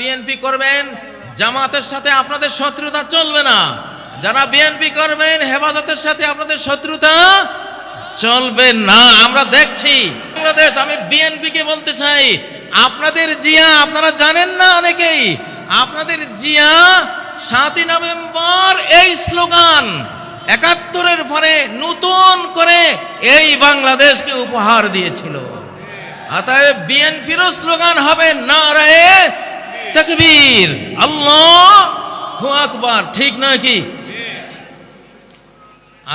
BNP করবেন, জামাতের সাথে আপনাদের শত্রুতা চলবে না। যারা বিএনপি করবেন, হেফাজতের সাথে আপনাদের শত্রুতা চলবে না। আমরা দেখছি, বাংলাদেশ, আমি বিএনপি কে বলতে চাই, আপনাদের জিয়া, আপনারা জানেন না অনেকেই, আপনাদের জিয়া সাতই নভেম্বর এই স্লোগান, একাত্তরের পরে নতুন করে এই বাংলাদেশকে উপহার দিয়েছিল। অতএব বিএনপিরও স্লোগান হবে, না নারায়ে তকবীর। আল্লাহ। আকবার, ঠিক নয় কি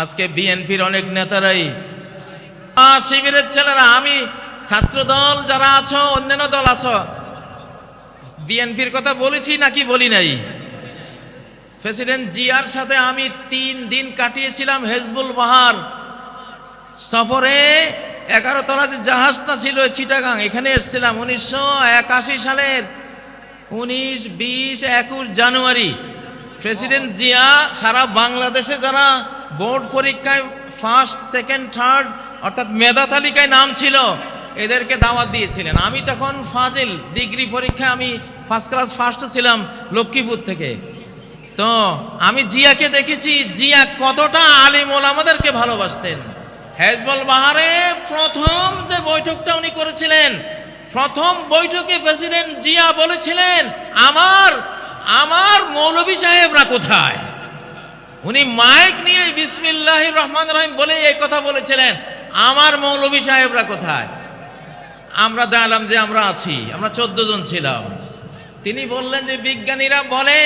আজকে বিএনপির অনেক নেতারাই শিবিরের ছেলেরা, আমি ছাত্র দল যারা আছো, অন্যান্য দল আছো, বিএনপির কথা বলেছি নাকি বলি নাই? প্রেসিডেন্ট জিয়ার সাথে আমি তিন দিন কাটিয়েছিলাম হেজবুল বাহার। সফরে এগারো তলা যে জাহাজটা ছিল চিটাগাং, এখানে এসেছিলাম উনিশশো একাশি সালের উনিশ, বিশ, একুশ জানুয়ারি। প্রেসিডেন্ট জিয়া সারা বাংলাদেশে যারা বোর্ড পরীক্ষায় ফার্স্ট সেকেন্ড থার্ড অর্থাৎ মেধা তালিকায় নাম ছিল, এদেরকে দাওয়াত দিয়েছিলেন। আমি তখন ফাজিল ডিগ্রি পরীক্ষায় আমি ফার্স্ট ক্লাস ফার্স্ট ছিলাম লক্ষ্মীপুর থেকে। তো আমি জিয়াকে দেখেছি, জিয়া কতটা আলিম ওলামাদেরকে ভালোবাসতেন। হেজবল বাহারে প্রথম যে বৈঠকটা উনি করেছিলেন প্রথম বৈঠকে প্রেসিডেন্ট জিয়া বলেছিলেন, আমার আমার মৌলভী সাহেবরা কোথায়? উনি মাইক নিয়ে বিসমিল্লাহ রহমান রহিম বলে এই কথা বলেছিলেন, আমার মৌলভী সাহেবরা কোথায়? আমরা দাঁড়ালাম যে আমরা আছি, আমরা চোদ্দ জন ছিলাম। তিনি বললেন যে বিজ্ঞানীরা বলে,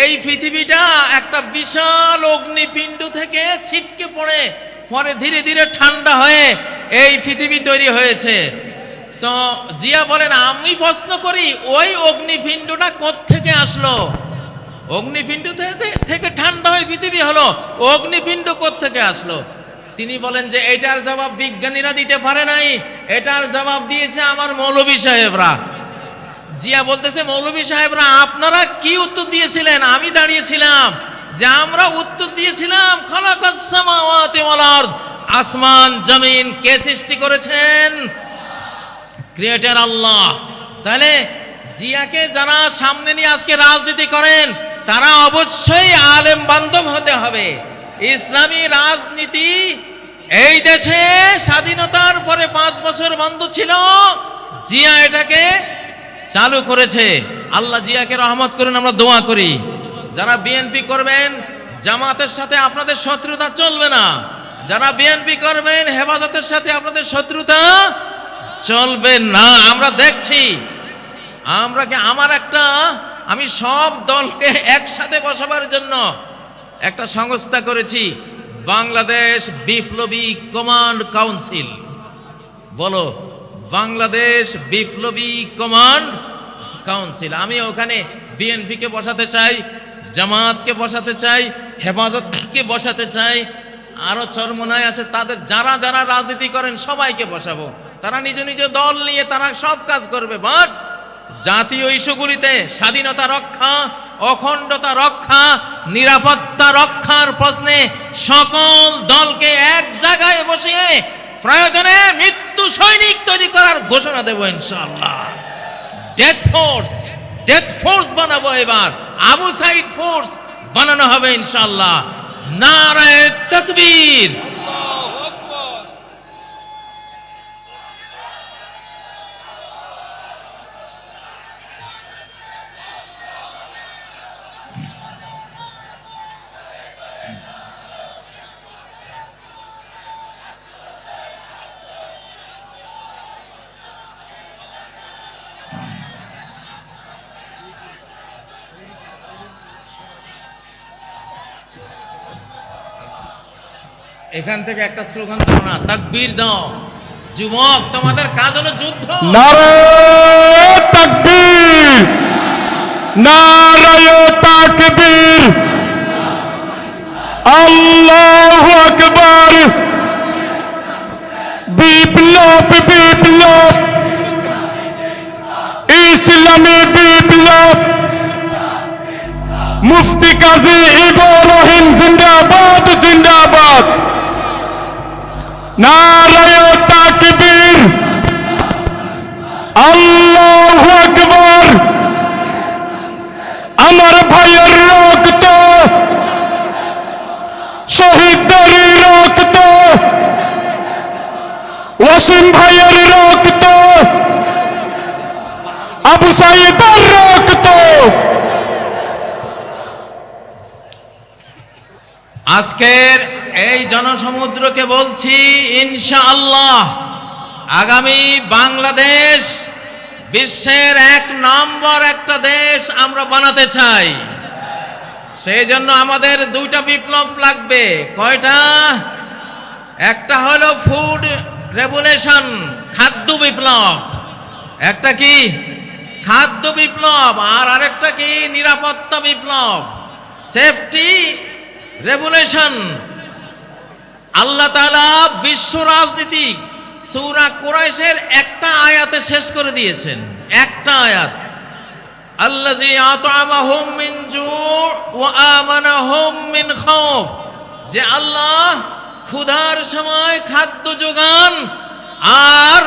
এই পৃথিবীটা একটা বিশাল অগ্নিপিণ্ড থেকে ছিটকে পড়ে, পরে ধীরে ধীরে ঠান্ডা হয়ে এই পৃথিবী তৈরি হয়েছে। তো জিয়া বলেন, আমি প্রশ্ন করি, ওই অগ্নিপিণ্ডটা থেকে আসলো? অগ্নিপিণ্ড থেকে- ঠান্ডা হয়ে পৃথিবী হলো, অগ্নিপিণ্ড থেকে আসলো? তিনি বলেন যে, এটার জবাব বিজ্ঞানীরা দিতে পারে নাই, এটার জবাব দিয়েছে আমার মৌলভী সাহেবরা। জিয়া বলতেছে, মৌলভী সাহেবরা, আপনারা কি উত্তর দিয়েছিলেন? আমি দাঁড়িয়েছিলাম যে, আমরা উত্তর দিয়েছিলাম, খালাকাস আসমান, জমিন কে সৃষ্টি করেছেন? ক্রিয়েটার আল্লাহ তাহলে জিয়াকে যারা সামনে নিয়ে আজকে রাজনীতি করেন, তারা অবশ্যই আলেম বান্ধব হতে হবে। ইসলামী রাজনীতি এই দেশে স্বাধীনতার পরে পাঁচ বছর বন্ধ ছিল, জিয়া এটাকে চালু করেছে। আল্লাহ জিয়াকে রহমত করুন, আমরা দোয়া করি। যারা বিএনপি করবেন, জামাতের সাথে আপনাদের শত্রুতা চলবে না। যারা বিএনপি করবেন, হেফাজতের সাথে আপনাদের শত্রুতা চলবে না, আমরা দেখছি। আমরা কি আমার একটা, আমি সব দলকে একসাথে বসাবার জন্য একটা সংস্থা করেছি, বাংলাদেশ বিপ্লবী কমান্ড কাউন্সিল। বলো, বাংলাদেশ বিপ্লবী কমান্ড কাউন্সিল। আমি ওখানে বিএনপিকে বসাতে চাই জামাতকে বসাতে চাই, হেফাজতকে বসাতে চাই, আরও চরমনায় আছে, তাদের যারা যারা রাজনীতি করেন সবাইকে বসাবো। তারা নিজ নিজ দল নিয়ে তারা সব কাজ করবে বাট জাতীয় ইস্যুগুলিতে স্বাধীনতা রক্ষা, অখণ্ডতা রক্ষা, নিরাপত্তা রক্ষার প্রশ্নে সকল দলকে এক জায়গায় বসিয়ে প্রয়োজনে মৃত্যু সৈনিক তৈরি করার ঘোষণা দেব ইনশাআল্লাহ। ডেথ ফোর্স ডেথ ফোর্স বানাবো এবার। আবু সাইদ ফোর্স বানানো হবে ইনশাআল্লাহ। নারায়ে তাকবীর। এখান থেকে একটা স্লোগান দাও না, তাকবীর দাও। যুবক, তোমাদের কাজ হলো যুদ্ধ। নারায় তাকবীর নারায় তাকবীর। আল্লাহু আকবার। বিপ্লব বিপ্লব। ইসলামী বিপ্লব। মুফতি কাজী ইব্রাহিম জিন্দাবাদ জিন্দাবাদ। আমার ভাইয়ের রক্ত শহীদদের রক্ত ওয়াসিম ভাইয়ের রক্ত আবু সাইদের রক্ত। আজকের এই জনসমুদ্রকে বলছি, ইনশাআল্লাহ আগামী বাংলাদেশ বিশ্বের এক নম্বর একটা দেশ আমরা বানাতে চাই। সেই জন্য আমাদের দুইটা বিপ্লব লাগবে। কয়টা? একটা হলো ফুড রেভুলেশন, খাদ্য বিপ্লব। একটা কি? খাদ্য বিপ্লব। আর আরেকটা কি? নিরাপত্তা বিপ্লব। সেফটি রেগুলেশন আল্লাহ তাআলা বিশ্ব রাজনীতি সূরা কুরাইশের একটা আয়াতে শেষ করে দিয়েছেন। একটা আয়াত। খাউফ। যে আল্লাহ ক্ষুধার সময় খাদ্য যোগান আর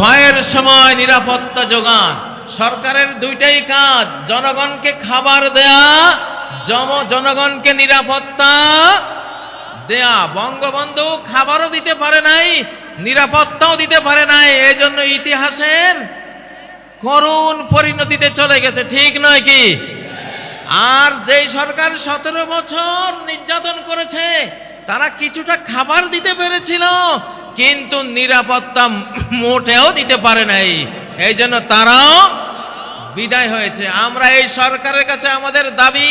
ভয়ের সময় নিরাপত্তা যোগান। সরকারের দুইটাই কাজ, জনগণকে খাবার দেয়া জনগণকে নিরাপত্তা দেয়া, বঙ্গবন্ধু খাবারও দিতে পারে নাই, নিরাপত্তাও দিতে পারে নাই এই জন্য ইতিহাসের করুণ পরিণতিতে চলে গেছে, ঠিক নয় কি? আর যেই সরকার সতেরো বছর নির্যাতন করেছে, তারা কিছুটা খাবার দিতে পেরেছিল, কিন্তু নিরাপত্তা মোটেও দিতে পারে নাই এই জন্য তারাও বিদায় হয়েছে। আমরা এই সরকারের কাছে আমাদের দাবি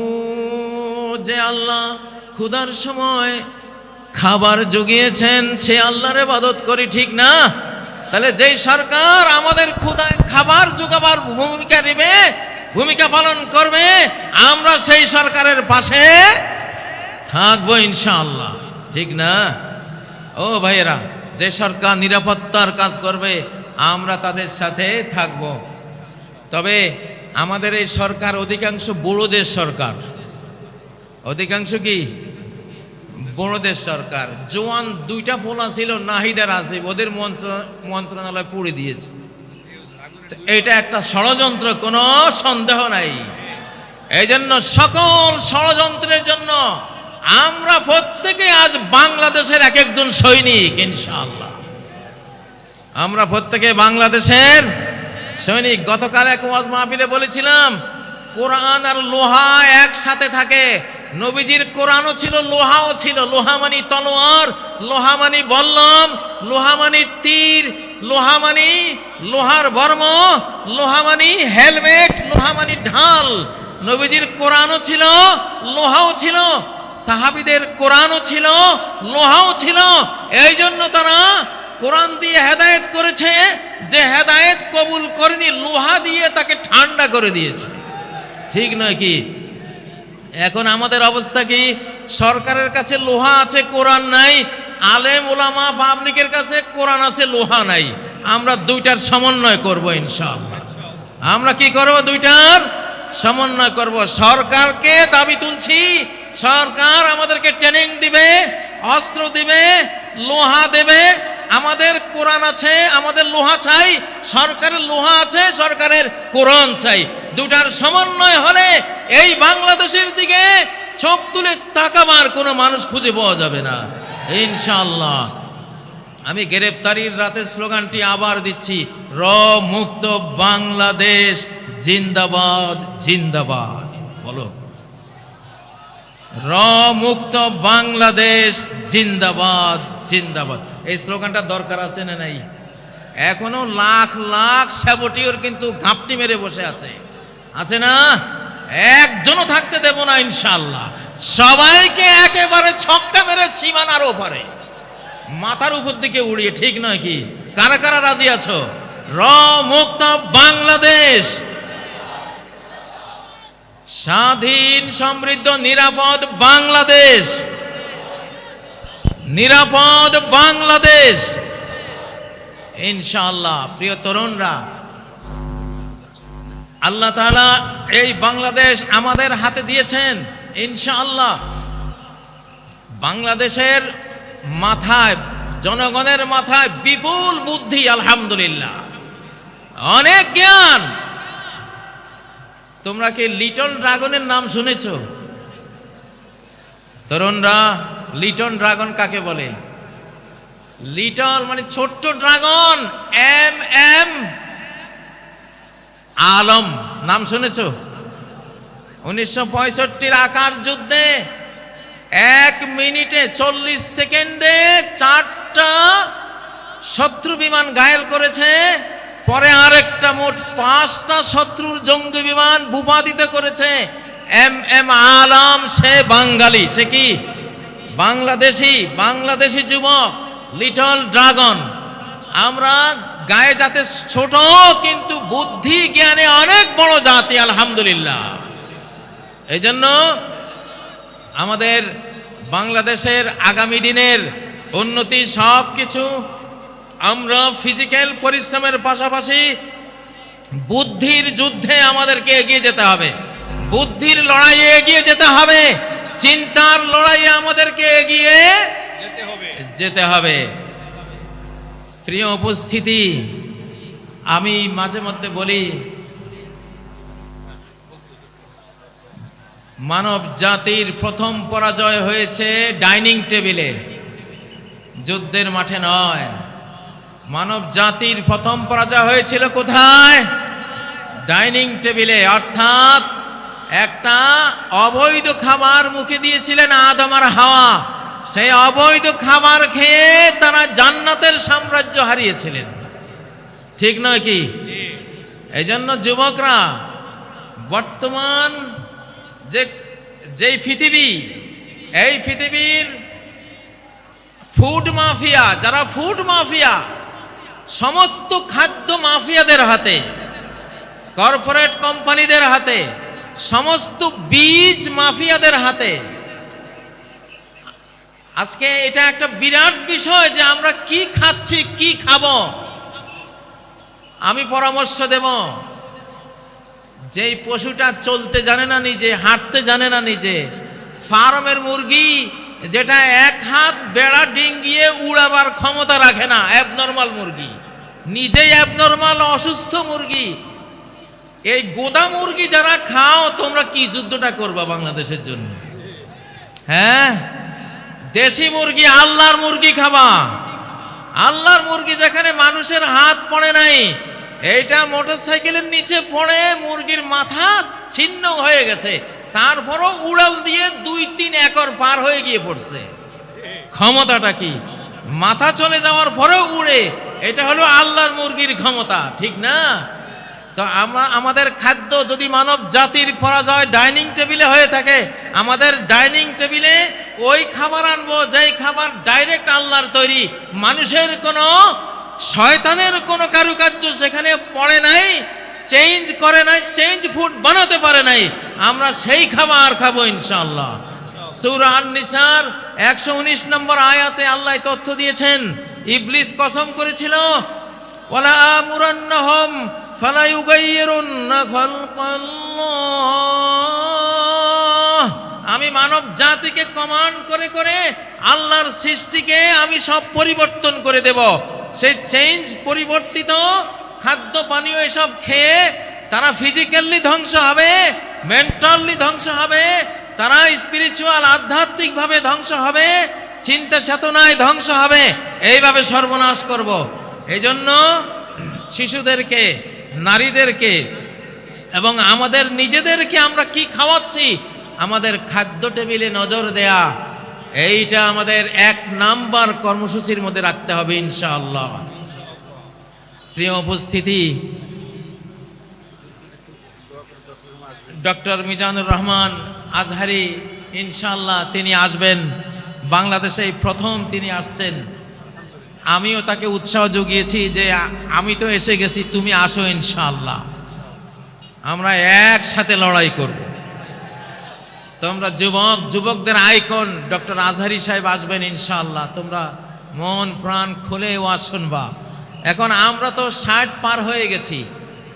আল্লাহ ক্ষুধার সময় খাবার জুগিয়েছেন, সে আল্লাহর ইবাদত করি ঠিক না? তাহলে যেই সরকার আমাদের ক্ষুধায় খাবার যোগাবার ভূমিকা নেবে, ভূমিকা পালন করবে, আমরা সেই সরকারের পাশে থাকব ইনশাআল্লাহ। ঠিক না? ও ভাইয়েরা, যে সরকার নিরাপত্তার কাজ করবে, আমরা তাদের সাথে থাকব। তবে আমাদের এই সরকার অধিকাংশ বড়দের সরকার। অধিকাংশ কি? বড়দের সরকার। জোয়ান দুইটা পোলা ছিল নাহিদার আসিফ ওদের মন্ত্র, মন্ত্রণালয় পুড়ে দিয়েছে। এটা একটা ষড়যন্ত্র, কোনো সন্দেহ নাই। এই জন্য সকল ষড়যন্ত্রের জন্য আমরা প্রত্যেকে আজ বাংলাদেশের এক একজন সৈনিক, ইনশাআল্লাহ। আমরা প্রত্যেকে বাংলাদেশের সৈনিক। গতকাল এক ওয়াজ মাহফিলে বলেছিলাম, কোরআন আর লোহা একসাথে থাকে নবীজির কোরআনও ছিল, লোহাও ছিল। লোহা মানি তলোয়ার, লোহা মানি বল্লম, লোহা মানি তীর, লোহা মানি লোহার বর্ম, লোহা মানি হেলমেট, লোহা মানি ঢাল। নবীজির কোরআনও ছিল, লোহাও ছিল, সাহাবিদের কোরআনও ছিল, লোহাও ছিল। এই জন্য তারা কোরআন দিয়ে হেদায়েত করেছে, যে হেদায়েত কবুল করেনি, লোহা দিয়ে তাকে ঠান্ডা করে দিয়েছে। ঠিক নয় কি? এখন আমাদের অবস্থা কি? সরকারের কাছে লোহা আছে, কোরআন নাই। আলেম ওলামা পাবলিকের কাছে কোরআন আছে, লোহা নাই। আমরা দুইটার সমন্বয় করব ইনশাআল্লাহ। আমরা কি করব দুইটার? সমন্বয় করব। সরকারকে দাবি তুলছি, সরকার আমাদেরকে ট্রেনিং দিবে, অস্ত্র দিবে, লোহা দেবে। আমাদের কোরআন আছে, আমাদের লোহা চাই, সরকারের লোহা আছে, সরকারের কোরআন চাই। দুটার সমন্বয় হলে এই বাংলাদেশের দিকে চোখ তুলে তাকাবার কোনো মানুষ খুঁজে পাওয়া যাবে না। ইনশাল্লাহ আমি গ্রেপ্তারির রাতের স্লোগানটি আবার দিচ্ছি র মুক্ত বাংলাদেশ, জিন্দাবাদ জিন্দাবাদ। বলো। র মুক্ত বাংলাদেশ, জিন্দাবাদ জিন্দাবাদ। এই স্লোগানটা দরকার আছে না নাই? এখনও লাখ লাখ স্যাবটিওর কিন্তু ঘাপটি মেরে বসে আছে। আছে না? একজনও থাকতে দেব না ইনশাল্লাহ সবাইকে একেবারে ছক্কা মেরে সীমানার ওপারে। মাথার উপর দিকে উড়িয়ে, ঠিক নয় কি? কারা কারা রাজি আছো? র মুক্ত বাংলাদেশ। স্বাধীন, সমৃদ্ধ, নিরাপদ বাংলাদেশ। নিরাপদ বাংলাদেশ। ইনশাআল্লাহ, প্রিয় তরুণরা আল্লাহ তাআলা এই বাংলাদেশ আমাদের হাতে দিয়েছেন, ইনশাআল্লাহ। বাংলাদেশের মাথায়, জনগণের মাথায় বিপুল বুদ্ধি, আলহামদুলিল্লাহ। অনেক জ্ঞান। তোমরা কি লিটল ড্রাগনের নাম শুনেছ? তরুণরা লিটল ড্রাগন কাকে বলে? লিটল মানে ছোট্ট ড্রাগন, এম এম আলম, নাম শুনেছ? উনিশশো পঁয়ষট্টির আকাশ যুদ্ধে এক মিনিটে চল্লিশ সেকেন্ডে চারটা শত্রু বিমান ঘায়েল করেছে, পরে আরেকটা মোট পাঁচটা শত্রুর জঙ্গি বিমান ভূপাতিত করেছে। এম এম আলম, সে বাঙালি, সে কি? বাংলাদেশি বাংলাদেশি যুবক, লিটল ড্রাগন। আমরা গায়ে যাতে ছোট কিন্তু বুদ্ধি জ্ঞানে অনেক বড় জাতি আলহামদুলিল্লাহ। এই জন্য আমাদের বাংলাদেশের আগামী দিনের উন্নতি সব কিছু আমরা ফিজিক্যাল পরিশ্রমের পাশাপাশি বুদ্ধির যুদ্ধে আমাদেরকে এগিয়ে যেতে হবে। বুদ্ধির লড়াইয়ে এগিয়ে যেতে হবে। চিন্তার লড়াইয়ে আমাদেরকে এগিয়ে যেতে হবে। প্রিয় উপস্থিতি, আমি মাঝে মধ্যে বলি, মানব জাতির প্রথম পরাজয় হয়েছে ডাইনিং টেবিলে, যুদ্ধের মাঠে নয়। মানব জাতির প্রথম পরাজয় হয়েছিল কোথায়? ডাইনিং টেবিলে, অর্থাৎ একটা অবৈধ খাবার মুখে দিয়েছিলেন আদম আর হাওয়া। সেই অবৈধ খাবার খেয়ে তারা জান্নাতের সাম্রাজ্য হারিয়েছিলেন। ঠিক নয় কি? এই জন্য যুবকরা বর্তমান যে, যেই পৃথিবী, এই পৃথিবীর ফুড মাফিয়া, যারা ফুড মাফিয়া, সমস্ত খাদ্য মাফিয়াদের হাতে, কর্পোরেট কোম্পানিদের হাতে, সমস্ত বীজ মাফিয়াদের হাতে আজকে এটা একটা বিরাট বিষয় যে আমরা কি খাচ্ছি, কি খাব? আমি পরামর্শ দেব। যেই পশুটা চলতে জানে না নিজে, হাঁটতে জানে না নিজে, ফার্মের মুরগি যেটা এক হাত বেড়া ডিঙ্গিয়ে উড়াবার ক্ষমতা রাখে না অ্যাবনর্মাল মুরগি। নিজেই অ্যাবনর্মাল অসুস্থ মুরগি। এই গোদা মুরগি যারা খাও, তোমরা কি যুদ্ধটা করবা বাংলাদেশের জন্য? হ্যাঁ? দেশি মুরগি, আল্লাহর মুরগি খাবা। আল্লাহর মুরগি যেখানে মানুষের হাত পড়ে নাই, এইটা মোটরসাইকেলের নিচে পড়ে মুরগির মাথা ছিন্ন হয়ে গেছে। তারপরও উড়াল দিয়ে দুই তিন একর পার হয়ে গিয়ে পড়ছে। ক্ষমতাটা কি? মাথা চলে যাওয়ার পরেও উড়ে। এটা হলো আল্লাহর মুরগির ক্ষমতা, ঠিক না? তো আমরা, আমাদের খাদ্য যদি মানব জাতির পরাজয় ডাইনিং টেবিলে হয়ে থাকে, আমাদের ডাইনিং টেবিলে ওই খাবার আনব, যেই খাবার ডাইরেক্ট আল্লাহর তৈরি। মানুষের কোনো, শয়তানের কোনো কারুকার্য সেখানে পড়ে নাই চেঞ্জ করে নাই চেঞ্জ ফুড বানাতে পারে নাই। আমরা সেই খাবার খাব ইনশাআল্লাহ। সূরা আন-নিসার 119 নম্বর আয়াতে আল্লাহ তথ্য দিয়েছেন। ইবলিস কসম করেছিল, ওয়ালা আমুরান্নাহুম ফালা ইউগাইয়িরুন্না খালকাল্লাহ। আমি মানব জাতিকে কমান্ড করে করে আল্লাহর সৃষ্টিকে আমি সব পরিবর্তন করে দেব। সেই চেঞ্জ পরিবর্তিত খাদ্য, পানীয় এসব খেয়ে তারা ফিজিক্যালি ধ্বংস হবে মেন্টালি ধ্বংস হবে, তারা স্পিরিচুয়াল আধ্যাত্মিকভাবে ধ্বংস হবে, চিন্তা চেতনায় ধ্বংস হবে। এইভাবে সর্বনাশ করব। এই জন্য শিশুদেরকে, নারীদেরকে এবং আমাদের নিজেদেরকে আমরা কি খাওয়াচ্ছি আমাদের খাদ্য টেবিলে নজর দেয়া, এইটা আমাদের এক নাম্বার কর্মসূচির মধ্যে রাখতে হবে ইনশাআল্লাহ। প্রিয় উপস্থিতি, ডক্টর মিজানুর রহমান আজহারি, ইনশাআল্লাহ তিনি আসবেন। বাংলাদেশে প্রথম তিনি আসছেন। আমিও তাকে উৎসাহ জুগিয়েছি যে আমি তো এসে গেছি, তুমি আসো ইনশাআল্লাহ। আমরা একসাথে লড়াই করব। তোমরা যুবক, যুবকদের আইকন ডক্টর আজহারি সাহেব আসবেন ইনশাআল্লাহ। তোমরা মন, প্রাণ খুলে ওয়াজ শুনবা। এখন আমরা তো ষাট পার হয়ে গেছি।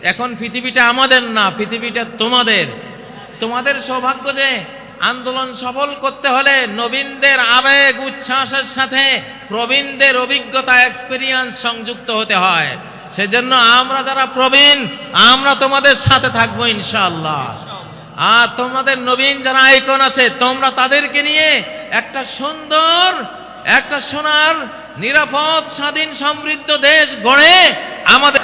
এখন পৃথিবীটা আমাদের না, পৃথিবীটা তোমাদের। তোমাদের সৌভাগ্য যে আন্দোলন সফল করতে হলে নবীনদের আবেগ, উচ্ছ্বাসের সাথে প্রবীণদের অভিজ্ঞতা এক্সপিরিয়েন্স সংযুক্ত হতে হয়। সেজন্য আমরা যারা প্রবীণ, আমরা তোমাদের সাথে থাকব ইনশাআল্লাহ। আর তোমাদের নবীন যারা আইকন আছে তোমরা তাদেরকে নিয়ে একটা সুন্দর একটা সোনার নিরাপদ স্বাধীন সমৃদ্ধ দেশ গড়ে আমাদের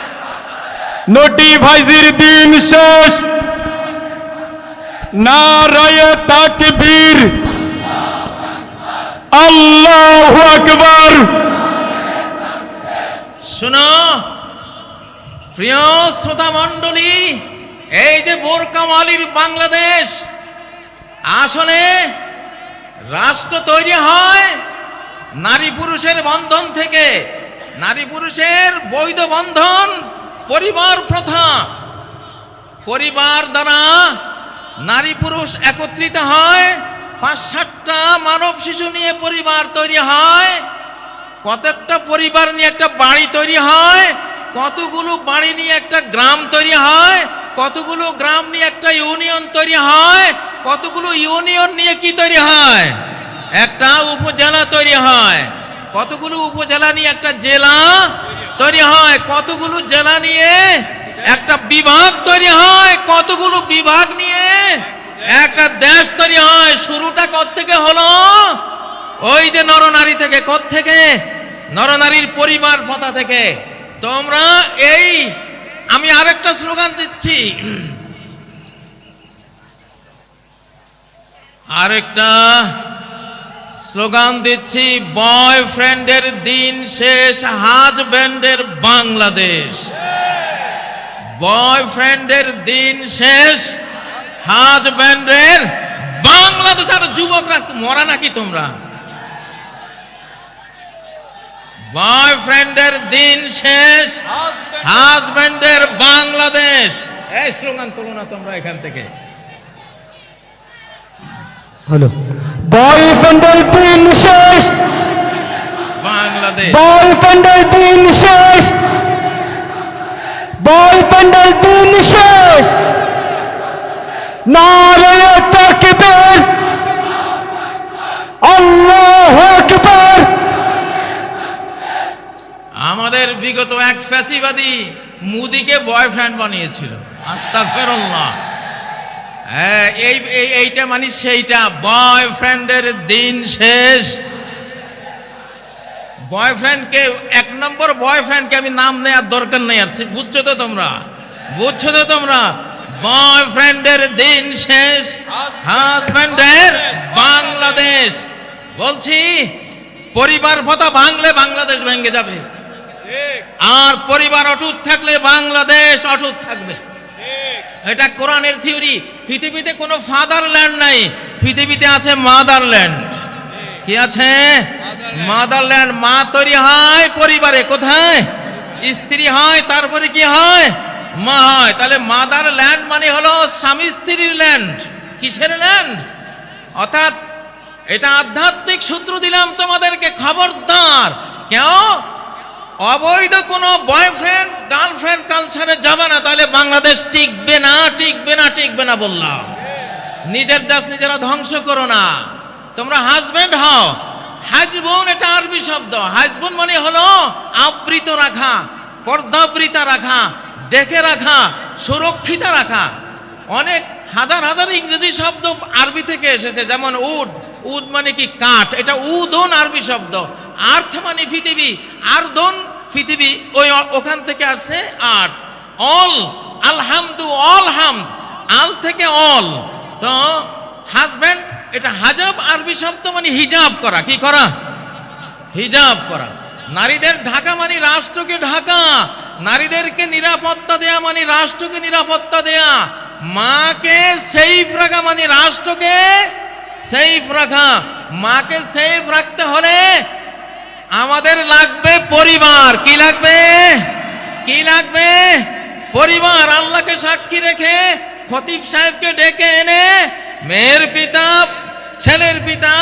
নোটিফাইজির দিন শেষ। নারায়ে তাকবীর। আল্লাহু আকবার। শোনো প্রিয় শ্রোতা মণ্ডলী এই যে বোরকামালির বাংলাদেশ, আসলে রাষ্ট্র তৈরি হয় নারী পুরুষের বন্ধন থেকে। নারী পুরুষের বৈধ বন্ধন পরিবার প্রথা। পরিবার দ্বারা নারী পুরুষ একত্রিত হয় পাঁচ সাতটা মানব শিশু নিয়ে পরিবার তৈরি হয়, কতকটা পরিবার নিয়ে একটা বাড়ি তৈরি হয়, কতগুলো বাড়ি নিয়ে একটা গ্রাম তৈরি হয় কতগুলো গ্রাম নিয়ে একটা ইউনিয়ন তৈরি হয়? কতগুলো ইউনিয়ন নিয়ে কি তৈরি হয়? একটা উপজেলা তৈরি হয়। কতগুলো উপজেলা নিয়ে একটা জেলা তৈরি হয়? কতগুলো জেলা নিয়ে একটা বিভাগ তৈরি হয়? কতগুলো বিভাগ নিয়ে একটা দেশ তৈরি হয়? শুরুটা থেকে হলো? ওই যে নরনারী থেকে থেকে নরনারীর পরিবার পথা থেকে। তোমরা এই আমি আরেকটা স্লোগান দিচ্ছি। আরেকটা স্লোগান দিচ্ছি, বয়ফ্রেন্ডের দিন শেষ হাজব্যান্ডের বাংলাদেশ। বয়ফ্রেন্ডের দিন শেষ হাজব্যান্ডের বাংলাদেশ। আর যুবকরা মরা নাকি তোমরা? বয়ফ্রেন্ডের দিন শেষ হাজব্যান্ডের বাংলাদেশ। এই স্লোগান তুলো না তোমরা এখান থেকে। হ্যালো বয়ফ্রেন্ডের দিন শেষ বাংলাদেশ। বয়ফ্রেন্ডের দিন শেষ বয়ফ্রেন্ডের দিন শেষ। নারায়ে তাকবীর আল্লাহু আকবার আমাদের বিগত এক ফ্যাসিবাদী মুদিকে বয়ফ্রেন্ড বানিয়েছিল। আস্তা ফেরল্লাহ হ্যাঁ এই, এই- এইটা মানে সেইটা। বয়ফ্রেন্ডের দিন শেষ। বয়ফ্রেন্ডকে, এক নম্বর বয়ফ্রেন্ডকে আমি নাম নেওয়ার দরকার নেই আর, বুঝছ তো তোমরা? বুঝছ তো তোমরা? বয়ফ্রেন্ডের দিন শেষ। হাজব্যান্ডের বাংলাদেশ। বলছি, পরিবার ভাতা ভাঙলে বাংলাদেশ ভেঙে যাবে। আর পরিবার অটুট থাকলে বাংলাদেশ অটুট থাকবে। এটা কোরআনের থিওরি। পৃথিবীতে কোনো ফাদারল্যান্ড নাই। পৃথিবীতে আছে মাদারল্যান্ড। কি আছে? মাদারল্যান্ড। মা তৈরি হয় পরিবারে। কোথায়? স্ত্রী হয় তারপরে কি হয়? মা হয়। তাহলে মাদার ল্যান্ড মানে হলো স্বামী স্ত্রীর ল্যান্ড কিসের ল্যান্ড অর্থাৎ এটা আধ্যাত্মিক সূত্র দিলাম তোমাদেরকে খবরদার। কেউ অবৈধ কোনো বয়ফ্রেন্ড গার্লফ্রেন্ড কালচারে যাবে না, তাহলে বাংলাদেশ টিকবে না টিকবে না টিকবে না বললাম। নিজের দেশ নিজেরা ধ্বংস করো না। তোমরা হাজবেন্ড হও। হাজবোন এটা আরবি শব্দ। হাজবোন মানে হলো আবৃত রাখা, পর্দাবৃতা রাখা, ডেকে রাখা, সুরক্ষিত রাখা। অনেক হাজার হাজার ইংরেজি শব্দ আরবি থেকে এসেছে, যেমন উড। উড মানে কি কাঠ? এটা উদন আরবি শব্দ। আর্থ মানে পৃথিবী। আর্দন পৃথিবী ওই ওখান থেকে আসছে আর্থ। অল, আলহামদু অল হাম আল থেকে অল। তো হাজব্যান্ড এটা হাজাব, আরবি শব্দ মানে হিজাব করা। কি করা? হিজাব করা। নারীদের ঢাকা মানে রাষ্ট্রকে ঢাকা। নারীদেরকে নিরাপত্তা দেয়া মানে রাষ্ট্রকে নিরাপত্তা দেয়া। মাকে সেফ রাখা মানে রাষ্ট্রকে সেফ রাখা। মাকে সেফ রাখতে হলে আমাদের লাগবে পরিবার। কি লাগবে? কি লাগবে? পরিবার। আল্লাহকে সাক্ষী রেখে খতিব সাহেবকে ডেকে এনে মেয়ের পিতা, ছেলের পিতা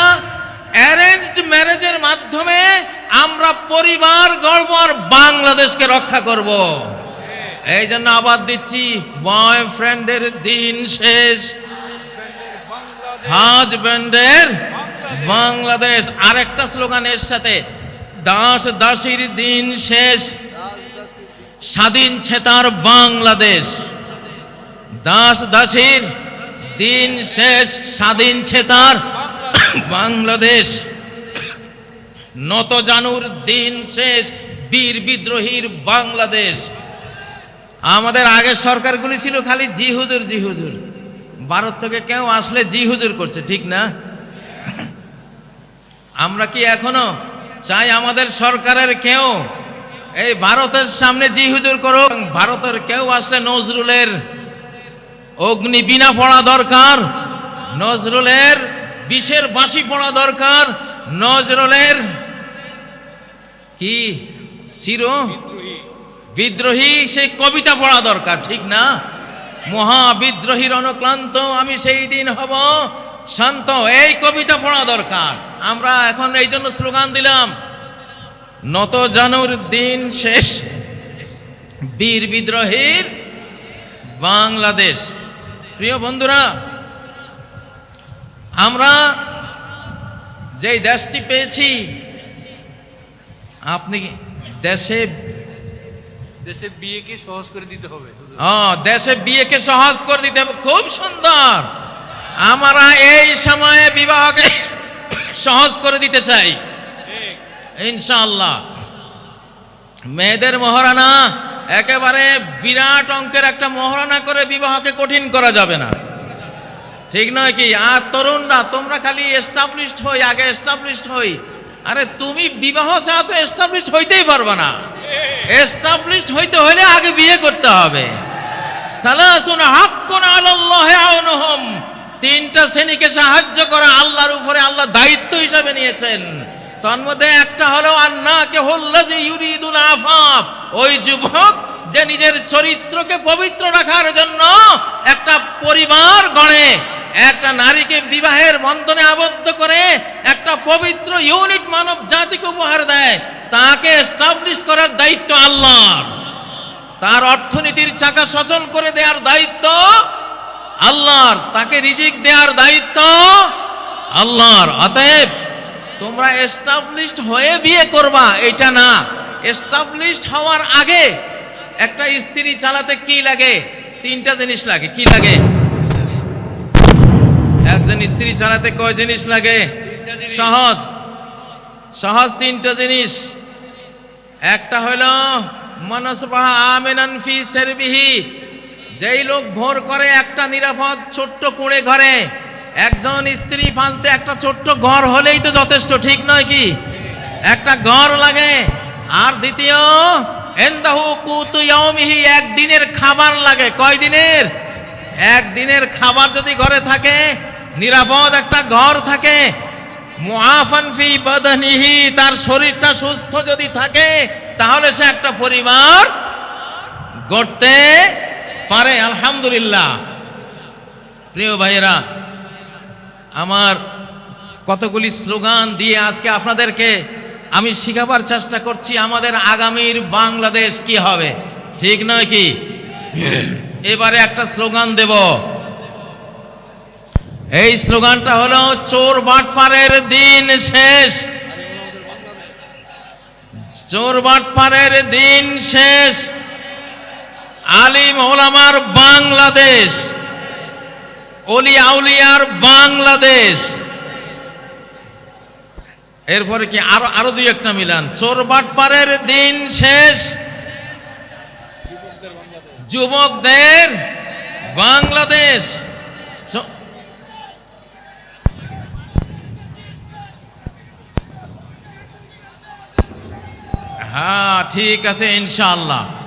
অ্যারেঞ্জড ম্যারেজের মাধ্যমে আমরা পরিবার গর্ব আর বাংলাদেশকে রক্ষা করব। এই জন্য আবার দিচ্ছি বয়ফ্রেন্ডের দিন শেষ। হাজব্যান্ডের বাংলাদেশ। আরেকটা স্লোগান এর সাথে দাস দাসীর দিন শেষ, স্বাধীন ছেতার বাংলাদেশ। দাস দাসীর দিন শেষ, স্বাধীন ছেতার বাংলাদেশ। নত জানুর দিন শেষ, বীর বিদ্রোহীর বাংলাদেশ। আমাদের আগের সরকারগুলি ছিল খালি জি হুজুর জি হুজুর। ভারত থেকে কেউ আসলে জি হুজুর করছে, ঠিক না? আমরা কি এখনও চাই আমাদের সরকারের কেউ। এই ভারতের সামনে জি হুজুর করুক। ভারতের কেউ আসলে নজরুলের অগ্নি বিনা পড়া দরকার। নজরুলের বিষের বাঁশি পড়া দরকার। নজরুলের কি? চির বিদ্রোহী সেই কবিতা পড়া দরকার, ঠিক না? মহা বিদ্রোহীর অনুক্লান্ত আমি সেই দিন হব। শান্ত এই কবিতা পড়া দরকার। আমরা এখন এই জন্য স্লোগান দিলাম নত জানুর দিন শেষ বীর বিদ্রোহীর বাংলাদেশ। প্রিয় বন্ধুরা আমরা যেই দেশটি পেয়েছি আপনি দেশে দেশে বিয়েকে সহজ করে দিতে হবে। দেশে বিয়েকে সহজ করে দিতে হবে। খুব সুন্দর। আমরা এই সময়ে বিবাহকে সহজ করে দিতে চাই। ইনশাআল্লাহ। মেয়েদের মহারানা একেবারে বিরাট অঙ্কের একটা মহারানা করে বিবাহকে কঠিন করা যাবে না। ঠিক নয় কি? আর তরুণরা, তোমরা খালি এস্টাবলিশড হই, আগে এস্টাবলিশড হই। আরে তুমি বিবাহ ছাড়া তো এস্টাবলিশড হইতেই পারবে না। এস্টাবলিশড হইতে হলে আগে বিয়ে করতে হবে। সালাসুন হাক্কুন আলাল্লাহি আউনুহুম। তিনটা শ্রেণীকে সাহায্য করা আল্লাহর উপরে আল্লাহ দায়িত্ব হিসাবে নিয়েছেন। তন্মধ্যে একটা হলো, আন্নাকে হল্লাজি ইউরিদুল আফাফ। ওই যুবক যে নিজের চরিত্রকে পবিত্র রাখার জন্য একটা পরিবার গড়ে, একটা নারীকে বিবাহের বন্ধনে আবদ্ধ করে, একটা পবিত্র ইউনিট মানব জাতিকে উপহার দেয়, তাকে এস্টাবলিশ করার দায়িত্ব আল্লাহর। তার অর্থনীতির চাকা সচল করে দেওয়ার দায়িত্ব আল্লাহর তাকে রিজিক দেওয়ার দায়িত্ব আল্লাহর। অতএব তোমরা এস্টাবলিশড হয়ে বিয়ে করবা এটা না। এস্টাবলিশড হওয়ার আগে একটা স্ত্রী চালাতে কি লাগে? তিনটা জিনিস লাগে কি লাগে? একজন স্ত্রী চালাতে কয় জিনিস লাগে? সহজ। সহজ তিনটা জিনিস। একটা হইল মনসবাহা আমেনান ফি সেরবিহি যেই লোক ভোর করে একটা নিরাপদ ছোট্ট কুঁড়ে ঘরে, একজন স্ত্রী ফালতে একটা ছোট্ট ঘর হলেই তো যথেষ্ট, ঠিক নয় কি? একটা ঘর লাগে। আর দ্বিতীয়, এন্দাহু কুতু ইয়াউমিহি একদিনের খাবার লাগে। কয় দিনের? একদিনের খাবার যদি ঘরে থাকে, নিরাপদ একটা ঘর থাকে। মুআফান ফি বাদানিহি, তার শরীরটা সুস্থ যদি থাকে, তাহলে সে একটা পরিবার গড়তে পারে, আলহামদুলিল্লাহ। প্রিয় ভাইয়েরা, আমার কতগুলি স্লোগান দিয়ে আজকে আপনাদেরকে আমি শিখাবার চেষ্টা করছি, আমাদের আগামীর বাংলাদেশ কি হবে। ঠিক নয় কি? এবারে একটা স্লোগান দেব। এই স্লোগানটা হলো, চোর বাটপারের দিন শেষ। চোর বাটপারের দিন শেষ। আলিম ওলামার বাংলাদেশ, অলি আউলিয়ার বাংলাদেশ। এরপরে কি আরও আরও দুই একটা মিলান। চোর বাটপারের দিন শেষ। যুবকদের বাংলাদেশ। হ্যাঁ ঠিক আছে, ইনশাআল্লাহ।